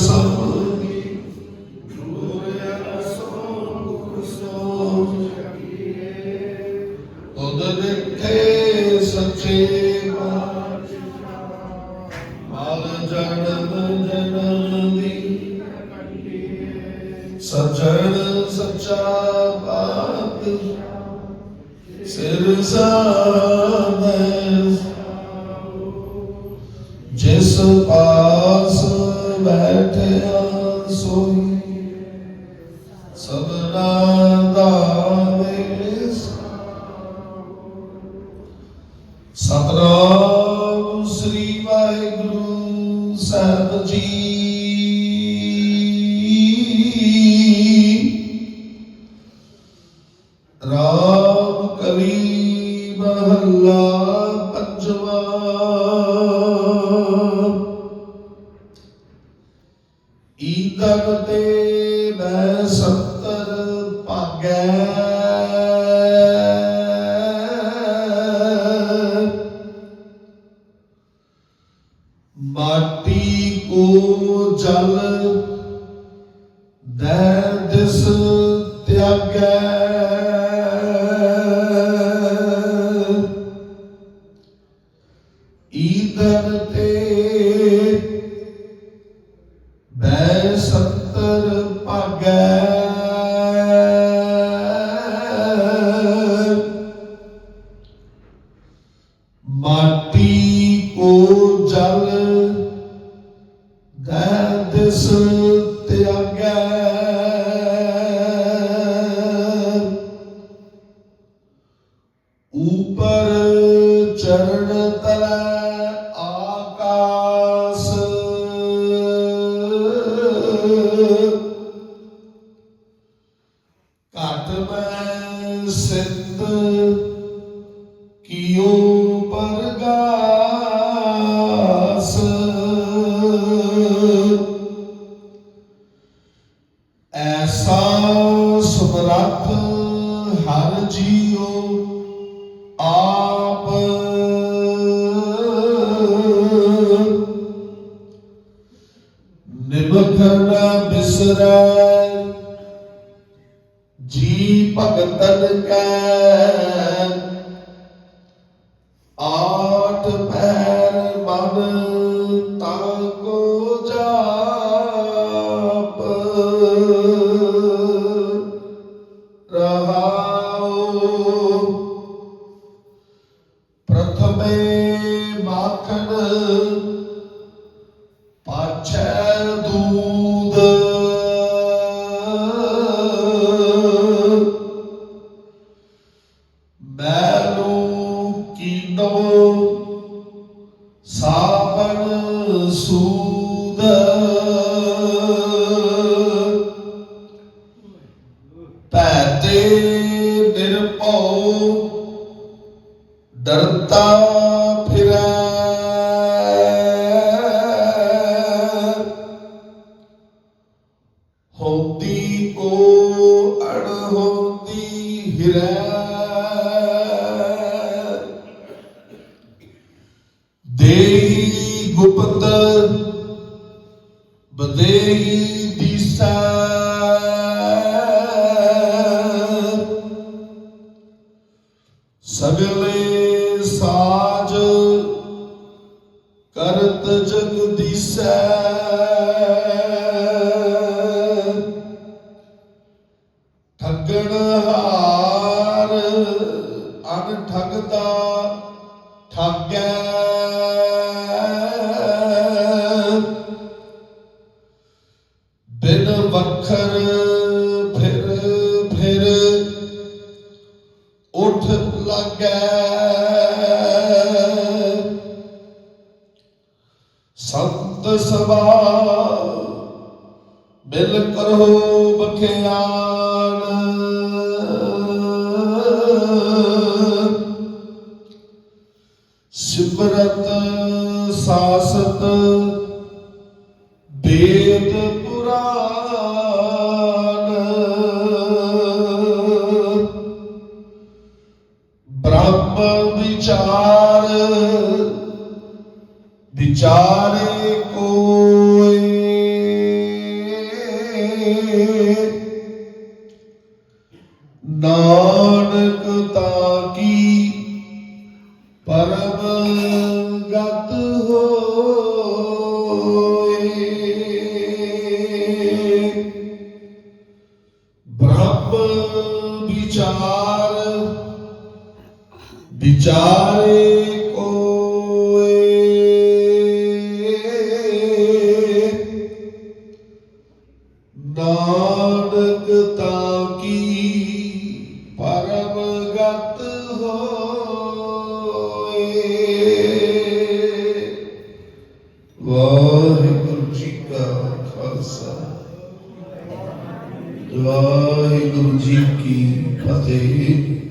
ਸੋ ਕੋ ਸਜਣ ਸੱਚਾ ਬਾਤ ਸਿਰ ਸਾਧੈ ਜਿਸ ਪਾਸ ਬੈਠਿਆ ਸੋਈ, ਸਭਨਾ ਦਾ ਦੇਸ। ਸਤਨਾਮ ਸ੍ਰੀ ਵਾਹਿਗੁਰੂ ਸਾਹਿਬ ਜੀ। ਈਦਨ ਤੇ ਮੈਂ ਸੰਤਰ ਭਾਗੈ। ਮਾਟੀ ਕੋ ਜਲ ਦੈ ਦਿਸ ਤਿਆਗੈ। ਈਦਨ ਤੇ ਬਿਸਰੈ ਜੀ ਭਗਤਨ ਕੈ ਆਠ ਪੈਰ ਮਨ ਤਾਂ ਕੋ ਜਾਪ। ਸਾਬਨ ਸੂਦ। ਪੈਤੇ ਨਿਰਭਉ ਡਰਤਾ ਫਿਰੈ। ਹੁੰਦੀ ਕੋ ਅਣਹੋਂਦੀ ਹਿਰੈ। ਬਦੇਹੀ ਦੀਸਾ ਸਗਲੇ ਸਾਜ ਕਰਤ ਜਗਦੀਸੈ ਠੱਗਣ ਹਾਰ ਅਨ ਠਗਦਾ ਠੱਗੈ ਉਠ ਲੱਗੈ ਸੰਤ ਸਭਾ ਮਿਲ ਕਰੋ ਬਖਿਆਨ। ਸਿਮਰਤ ਸਾਸਤ ਵੇਦ ਵਿਚਾਰੇ ਕੋਏ। ਨਾਨਕ ਤਾਂ ਕੀ ਪਰਮ ਗਤ ਹੋਏ। ਬ੍ਰਹਮ ਵਿਚਾਰ ਵਿਚਾਰੇ ਨਾਨਕ ਤਾਂ ਕੀ ਪਰਮ ਗਤ ਹੋਏ? ਵਾਹਿਗੁਰੂ ਜੀ ਕਾ ਖਾਲਸਾ। ਵਾਹਿਗੁਰੂ ਜੀ ਕੀ ਫਤਿਹ।